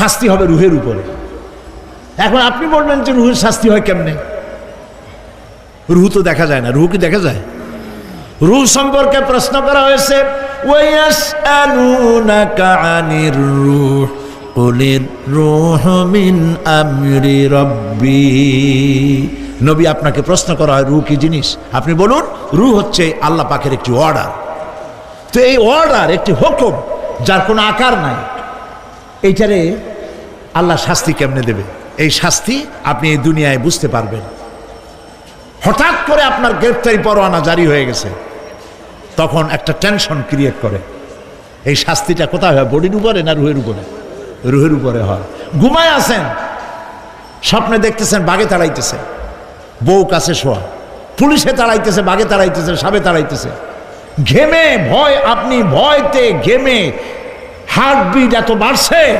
শাস্তি হবে রুহের উপরে। এখন আপনি বলবেন যে রুহের শাস্তি হয় কেমনে? রুহ তো দেখা যায় না, রুহ কি দেখা যায়? রুহ সম্পর্কে প্রশ্ন করা হয়েছে নবী আপনাকে প্রশ্ন করা হয়, রুহ কি জিনিস? আপনি বলুন, রুহ হচ্ছে আল্লাহ পাকের একটি অর্ডার তো এই অর্ডার একটি হুকুম, যার কোনো আকার নাই। এইটারে আল্লাহ শাস্তি কেমনে দেবে? এই শাস্তি আপনি এই দুনিয়ায় বুঝতে পারবেন। হঠাৎ করে আপনার গ্রেপ্তারি পরোয়ানা জারি হয়ে গেছে। তখন একটা টেনশন ক্রিয়েট করে। এই শাস্তিটা কোথায় হয়? বডির উপরে না রুহের উপরে? রুহের উপরে হয়। ঘুমায় আছেন। স্বপ্নে দেখতেছেন বাঘে তাড়াইতেছে। বউ কাছে শোয়া। পুলিশে তাড়াইতেছে বাঘে তাড়াইতেছে, সাবে তাড়াইতেছে। ঘেমে, ভয়, আপনি ভয়তে ঘেমে। হার্টবিট এত বাড়ছে।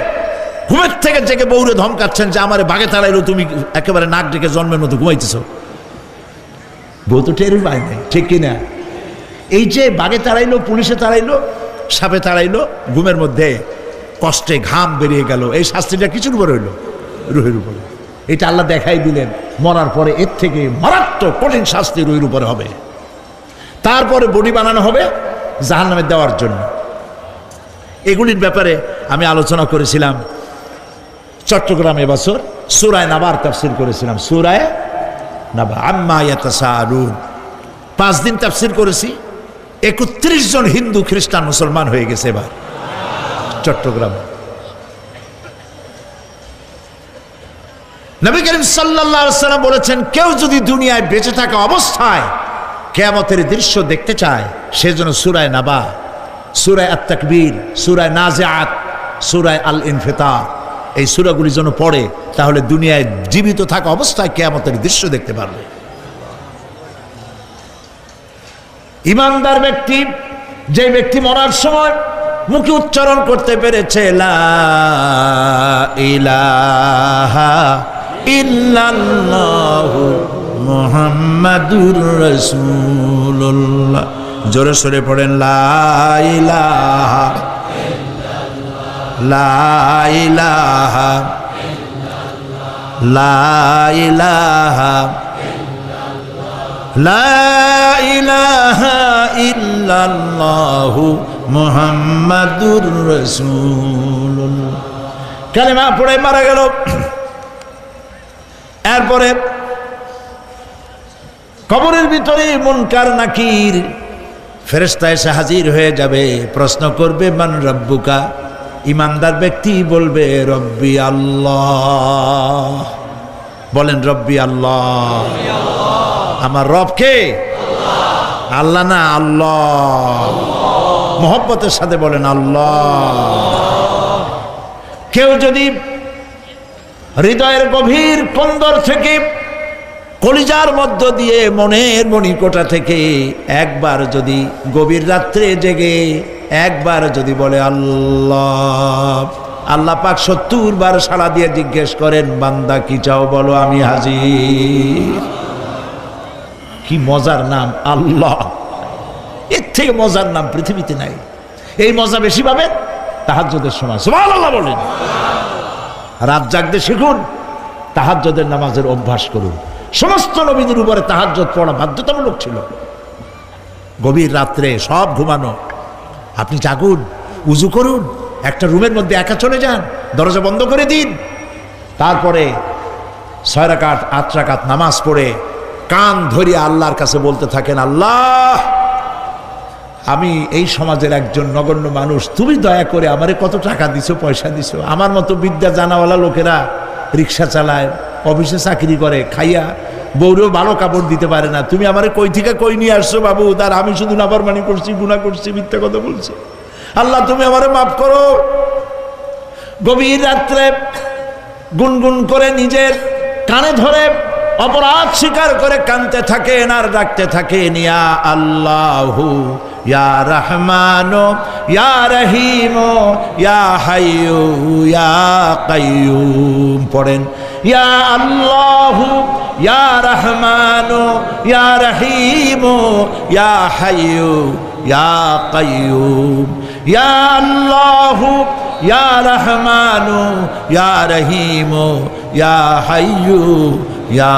ঘুমের থেকে জেগে বৌরে ধমকাচ্ছেন যে আমারে বাঘে তাড়াইলো, তুমি একেবারে নাক ডেকে জন্মের মতো ঘুমাইতেছ। বউ তো টেরই পায় নাই, ঠিক কিনা এই যে বাঘে তাড়াইলো, পুলিশে তাড়াইলো, সাপে তাড়াইলো, ঘুমের মধ্যে কষ্টে ঘাম বেরিয়ে গেল। এই শাস্তিটা কিছুর উপরে হইল? রুহের উপরে। এটা আল্লাহ দেখাই দিলেন, মরার পরে এর থেকে মারাত্মক কঠিন শাস্তি রুহির উপরে হবে। তারপরে বডি বানানো হবে জাহান নামে দেওয়ার জন্য। এগুলির ব্যাপারে আমি আলোচনা করেছিলাম চট্টগ্রামে বছর সুরায় নাবার তাফসির করেছিলাম। সুরায় নাবা। আম্মা ইয়াতাসাআলুন। পাঁচ দিন তাফসির করেছি। একত্রিশ জন হিন্দু খ্রিস্টান মুসলমান হয়ে গেছে এবার। চট্টগ্রাম। নবী করিম সাল্লাম বলেছেন, কেউ যদি দুনিয়ায় বেঁচে থাকা অবস্থায় কেয়ামতের দৃশ্য দেখতে চায় সেজন্য সুরায় নাবা, সুরায় আত তাকবীর সুরায় নাজিআত, সুরায় আল ইনফিতার এই সুরাগুলি যেন পড়ে, তাহলে দুনিয়ায় জীবিত থাকা অবস্থায় কেয়ামতের দৃশ্য দেখতে পারবে। ইমানদার ব্যক্তি, যে ব্যক্তি মরার সময় মুখে উচ্চারণ করতে পেরেছে জোরে সরে পড়েন, লা ইলাহা লা ইলাহা লা ইলাহা লা ইলাহা ইল্লাল্লাহু মুহাম্মাদুর রাসূলুল্লাহ। কালেমা পড়ে মারা গেল। এরপরে কবরের ভিতরে মুনকার, নাকির ফেরেস্তা এসে হাজির হয়ে যাবে। প্রশ্ন করবে, মান রব্বুকা? ইমানদার ব্যক্তি বলবে, রব্বি আল্লাহ। বলেন, রব্বি আল্লাহ। আমার রব কে? আল্লাহ না আল্লাহ। মোহব্বতের সাথে বলেন, আল্লাহ। কেউ যদি হৃদয়ের গভীর কন্দর থেকে কলিজার মধ্য দিয়ে মনের মণিকোটা থেকে একবার যদি গভীর রাত্রে জেগে একবার যদি বলে আল্লাহ আল্লাহ পাক সত্তর বার সাড়া দিয়ে জিজ্ঞেস করেন, বান্দা কি চাও বলো, আমি হাজির। কি মজার নাম, আল্লাহ। এর থেকে মজার নাম পৃথিবীতে নাই। এই মজা বেশি পাবেন তাহাজ্যদের সময়। সুবহান আল্লাহ বলেন। রাত জাগতে শিখুন তাহাজ্যদের নামাজের অভ্যাস করুন। সমস্ত নবীদের উপরে তাহাজ্জত পড়া বাধ্যতামূলক ছিল। গভীর রাত্রে সব ঘুমানো। আপনি জাগুন, উজু করুন, একটা রুমের মধ্যে একা চলে যান, দরজা বন্ধ করে দিন। তারপরে ছয় রাকাত, আট রাকাত নামাজ পড়ে কান ধরিয়ে আল্লাহর কাছে বলতে থাকেন, আল্লাহ, আমি এই সমাজের একজন নগণ্য মানুষ, তুমি দয়া করে আমারে কত টাকা দিছো, পয়সা দিছো? আমার মতো বিদ্যা জানাওয়ালা লোকেরা রিক্সা চালায়, অফিসে চাকরি করে, খাইয়া বউরেও ভালো কাপড় দিতে পারে না। তুমি আমার কই থেকে কই নিয়ে আসছো বাবু? তার আমি শুধু নাফরমানি করছি গুণা করছি, মিথ্যা কথা বলছি। আল্লাহ, তুমি আমারে মাফ করো। গভীর রাত্রে গুনগুন করে নিজের কানে ধরে অপরাধ স্বীকার করে কানতে থাকেন আর ডাকতে থাকেন ইয়া আল্লাহু, ইয়া রহমানো, ইয়া রহিমো, ইয়া হাইয়ু, ইয়া কাইয়ুম পড়েন, ইয়া আল্লাহু, ইয়া রহমানো, ইয়া রহিমো, ইয়া হাইয়ু, ইয়া কাইয়ুম, ইয়া আল্লাহু, ইয়া রহমানু, ইয়া রহিমু, ইয়া হাইয়ু ইয়া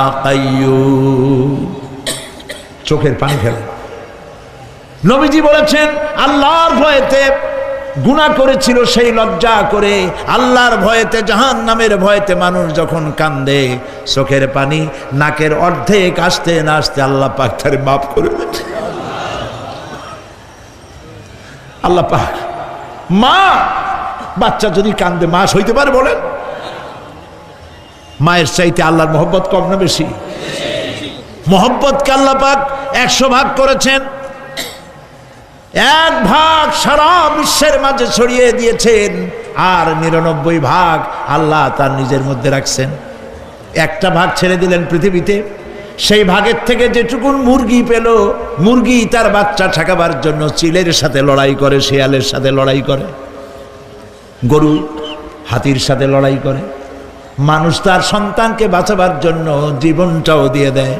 চোখের পানি ফেলেন নবীজি বলেছেন, আল্লাহর ভয়েতে গুণা করেছিল সেই লজ্জা করে, আল্লাহর ভয়েতে জাহান নামের ভয়েতে মানুষ যখন কান্দে, চোখের পানি নাকের অর্ধেক আসতে না আসতে আল্লাহ পাক তারে মাফ করে আল্লাহ পাক, মা, বাচ্চা যদি কান্দে, মাস হইতে পারে বলেন? মায়ের চাইতে আল্লাহর মোহব্বত কম না বেশি? মোহব্বতকে আল্লাহ একশো ভাগ করেছেন। এক ভাগ সারা বিশ্বের মাঝে ছড়িয়ে দিয়েছেন, আর নিরানব্বই ভাগ আল্লাহ তার নিজের মধ্যে রাখছেন। একটা ভাগ ছেড়ে দিলেন পৃথিবীতে, সেই ভাগের থেকে যেটুকুন মুরগি পেল, মুরগি তার বাচ্চা ঠেকাবার জন্য চিলের সাথে লড়াই করে, শিয়ালের সাথে লড়াই করে, গরু হাতির সাথে লড়াই করে। মানুষ তার সন্তানকে বাঁচাবার জন্য জীবনটাও দিয়ে দেয়।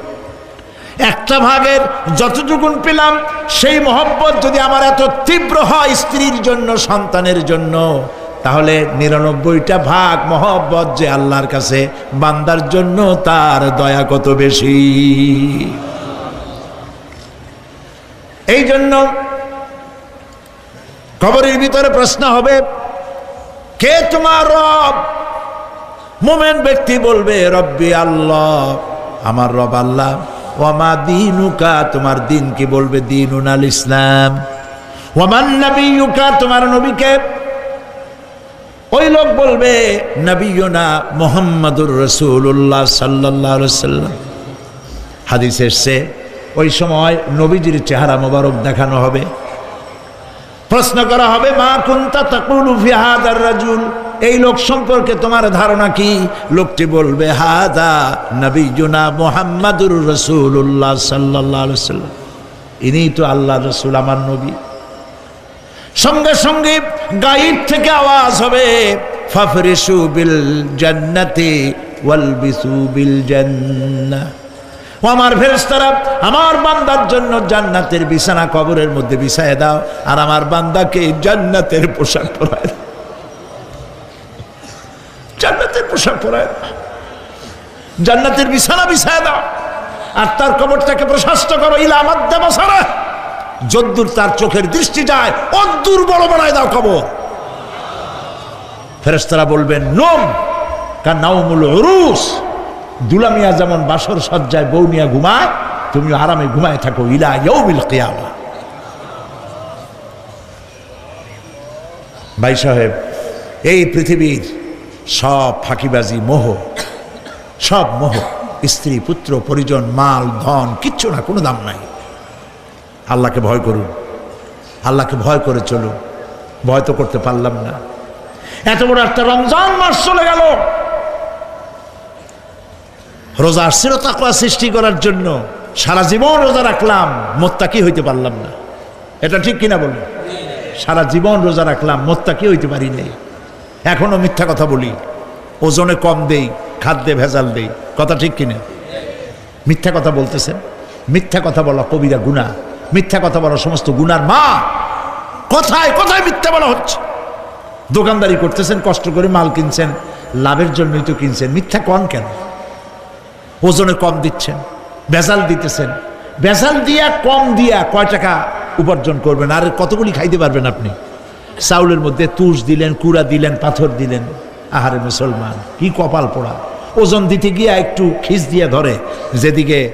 একটা ভাগের যতটুকুন পেলাম, সেই মহব্বত যদি আমার এত তীব্র হয় স্ত্রীর জন্য, সন্তানের জন্য, তাহলে নিরানব্বইটা ভাগ মহব্বত যে আল্লাহর কাছে, বান্দার জন্য তার দয়া কত বেশি? এই জন্য কবরের ভিতরে প্রশ্ন হবে, কে তোমার রব? মোমেন ব্যক্তি বলবে, রব্বি আল্লাহ, আমার রব আল্লাহ, ওয়ামা দিনুকা, তোমার দিন কি বলবে? দিনুন আল ইসলাম। ওয়ামান নবীকা তোমার নবীকে। ওই লোক বলবে নবীনা মোহাম্মদুর রসুল্লাহ সাল্লাহ সাল্লাম হাদিস এসছে, ওই সময় নবীজির চেহারা মোবারক দেখানো হবে। প্রশ্ন করা হবে, মা কুন্তা তাকুলু ফি হাদার রাজুল? এই লোক সম্পর্কে তোমার ধারণা কি? লোকটি বলবে, হাদা নবীজুনা মোহাম্মদুর রসুল্লাহ সাল্লাহ সাল্লাম। ইনি তো আল্লাহ রসুল, আমার নবী। সঙ্গে সঙ্গে গাইড থেকে আওয়াজ হবে, ফাফরিসু বিল জান্নাতি ওয়ালবিসু বিল জান্নাহ ও আমার ফেরেশতারা, আমার বান্দার জন্য জান্নাতের বিছানা কবরের মধ্যে বিছায় দাও, আর আমার বান্দাকে জান্নাতের পোশাক পরায় দাও। পোশাক পরায় জান্নাতের বিছানা বিছায় দাও। আর তার কবরটাকে প্রশস্ত করো, ইলা মাদ্দা বসারা। যদ্দূর তার চোখের দৃষ্টি যায়, অদ্দূর বড় বানায় দাও কবর। ফেরেস্তারা বলবেন, নোম কার নাউমুল উরুস। দুলামিয়া যেমন বাসর সজ্জায় বউ নিয়ে ঘুমায় তুমি আরামে ঘুমায় থাকো, ইলা ইয়ৌমিল কেয়ামা। ভাই সাহেব, এই পৃথিবীর সব ফাঁকিবাজি মোহ, সব মোহ, স্ত্রী, পুত্র, পরিজন, মাল, ধন, কিচ্ছু না, কোনো দাম নাই। আল্লাহকে ভয় করুন, আল্লাহকে ভয় করে চলুন, ভয় তো করতে পারলাম না। এত বড় একটা রমজান মাস চলে গেল। রোজা আসছিল সৃষ্টি করার জন্য সারা জীবন রোজা রাখলাম, মোত্তাকি হইতে পারলাম না। এটা ঠিক কিনা বলুন? সারা জীবন রোজা রাখলাম, মোত্তাকি হইতে পারি নাই। এখনও মিথ্যা কথা বলি। ওজনে কম দেই, খাদ্যে ভেজাল দেই। কথা ঠিক কিনা? মিথ্যা কথা বলতেছেন? মিথ্যা কথা বলা কবিরা গুণা মিথ্যা কথা বলা সমস্ত গুনার মা। কথায় কথায় মিথ্যা বলা হচ্ছে। দোকানদারি করতেছেন, কষ্ট করে মাল কিনছেন, লাভের জন্যই তো কিনছেন। মিথ্যা কন কেন? ওজনে কম দিচ্ছেন, ভেজাল দিতেছেন। ভেজাল দিয়া, কম দিয়া কয় টাকা উপার্জন করবেন? আর কতগুলি খাইতে পারবেন আপনি? চাউলের মধ্যে তুষ দিলেন, কুড়া দিলেন, পাথর দিলেন। আহারে মুসলমান, কি কপাল পোড়া। ওজন দিতে গিয়া একটু খিস দিয়ে ধরে যেদিকে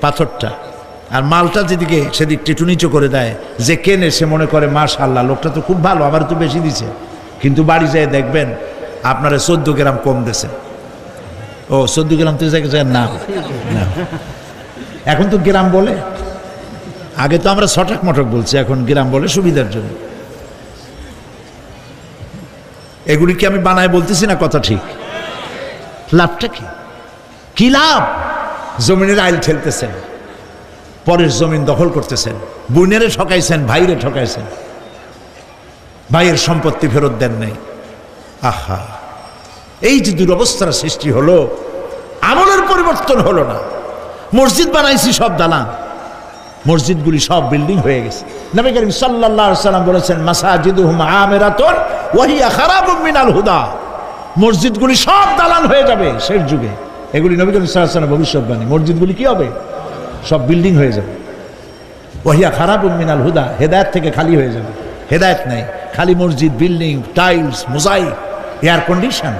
পাথরটা। আর মালটা যেদিকে সেদিক টেটু নিচু করে দেয়। যে কেনে সে মনে করে মাস আল্লাহ লোকটা তো খুব ভালো আমার তো বেশি দিছে। কিন্তু বাড়ি যেয়ে দেখবেন, আপনারা চোদ্দ গ্রাম কম দিয়েছে ও, চোদ্দ গ্রাম তো জায়গায় না। না। এখন তো গ্রাম বলে। আগে তো আমরা ছটাক মটক বলছি, এখন গ্রাম বলে সুবিধার জন্য। এগুলি কি আমি বানায় বলতেছি না কথা ঠিক? লাভটা কি? কি লাভ? জমিনের আইল ঠেলতেছেন, পরের জমিন দখল করতেছেন বোনেরে ঠকাইছেন, ভাইরে ঠকাইছেন। ভাইয়ের সম্পত্তি ফেরত দেন নাই। আহা! এই যে দুরবস্থার সৃষ্টি হলো, আমলের পরিবর্তন হলো না। মসজিদ বানাইছি সব দালান। মসজিদগুলি সব বিল্ডিং হয়ে গেছে। নবী করিম আলাইহি সাল্লাম বলেছেন, মাসাজিদুহুম আমিরাতুন ওয়াহিয়া খারাপ মিনাল হুদা। মসজিদগুলি সব দালান হয়ে যাবে শেষ যুগে। এগুলি নবী করিম ভবিষ্যৎবাণী। মসজিদগুলি কি হবে? সব বিল্ডিং হয়ে যাবে। ওহিয়া খারাপ মিনাল হুদা, হেদায়ত থেকে খালি হয়ে যাবে। হেদায়ত নেই। খালি মসজিদ, building, tiles, mosaic, air condition,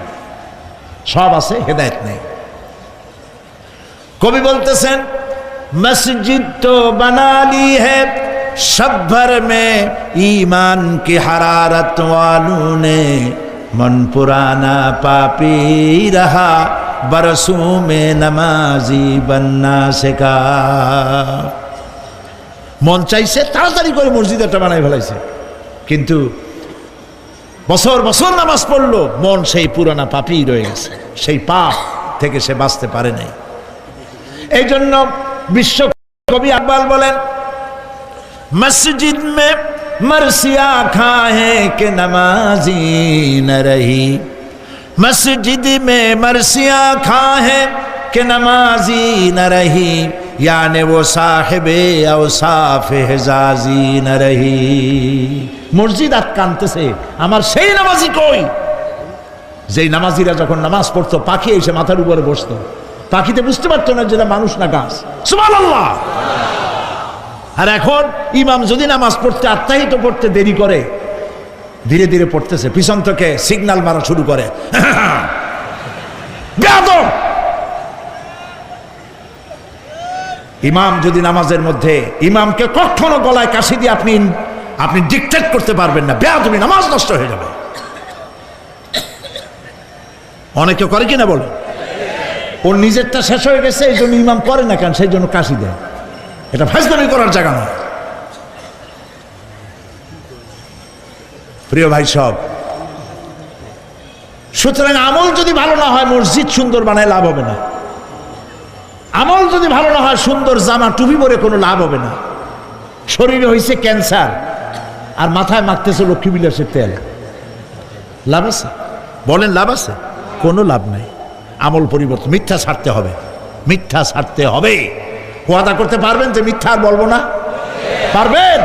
সব আছে, হেদায়ত নেই। কবি বলতেছেন, মসজিদ তো বানালি है सब भर में ईमान की हरारत वालों ने मन पुराना पापी रहा बरसों में नमाजी बनना सिखा মন চাইছে তাড়াতাড়ি করে মসজিদ একটা বানাই ফেলাইছে কিন্তু বছর বছর নামাজ পড়লো মন সেই পুরানা পাপই রয়ে গেছে সেই পাপ থেকে সে বাঁচতে পারে নাই এই জন্য বিশ্ব কবি আকবাল বলেন মসজিদ মে মরসিয়া খাহে কে নমাজি ন রহি मस्जिद में मरसिया खाहे के नमाजी न रही यानी वो साहेब औसाफ हेजाजी न रही মসজিদ আটকানতেছে আমার সেই নামাজি কই যেই নামাজিরা যখন নামাজ পড়তো পাখি এসে মাথার উপরে বসতো পাখিতে বুঝতে পারতো না যেটা মানুষ না গাছ সুবহানাল্লাহ আর এখন ইমাম যদি নামাজ পড়তে, আত্মাহিত পড়তে দেরি করে, ধীরে ধীরে পড়তেছে। পিছন থেকে সিগনাল মারা শুরু করে! ইমাম যদি নামাজের মধ্যে, ইমামকে কখনো গলায় কাশি দিয়ে আপনি আপনি ডিকটেট করতে পারবেন না। বেয়া তুমি নামাজ নষ্ট হয়ে যাবে। অনেকে করে কিনা বলো ওর নিজেরটা শেষ হয়ে গেছে, এই জন্য ইমাম করে না কেন? সেই জন্য কাশি দেয়। এটা ফাজদামি করার জায়গা নয়। প্রিয় ভাই সব, সুতরাং আমল যদি ভালো না হয়, মসজিদ সুন্দর বানায় লাভ হবে না। আমল যদি ভালো না হয়, সুন্দর জামা টুপি পরে কোনো লাভ হবে না। শরীরে হয়েছে ক্যান্সার, আর মাথায় মাখতেছে লক্ষ্মী বিলাসের তেল। লাভ আছে? বলেন লাভ আছে? কোনো লাভ নাই। আমল পরিবর্তন, মিথ্যা ছাড়তে হবে। মিথ্যা ছাড়তে হবে। ওয়াদা করতে পারবেন যে মিথ্যা আর বলব না? পারবেন?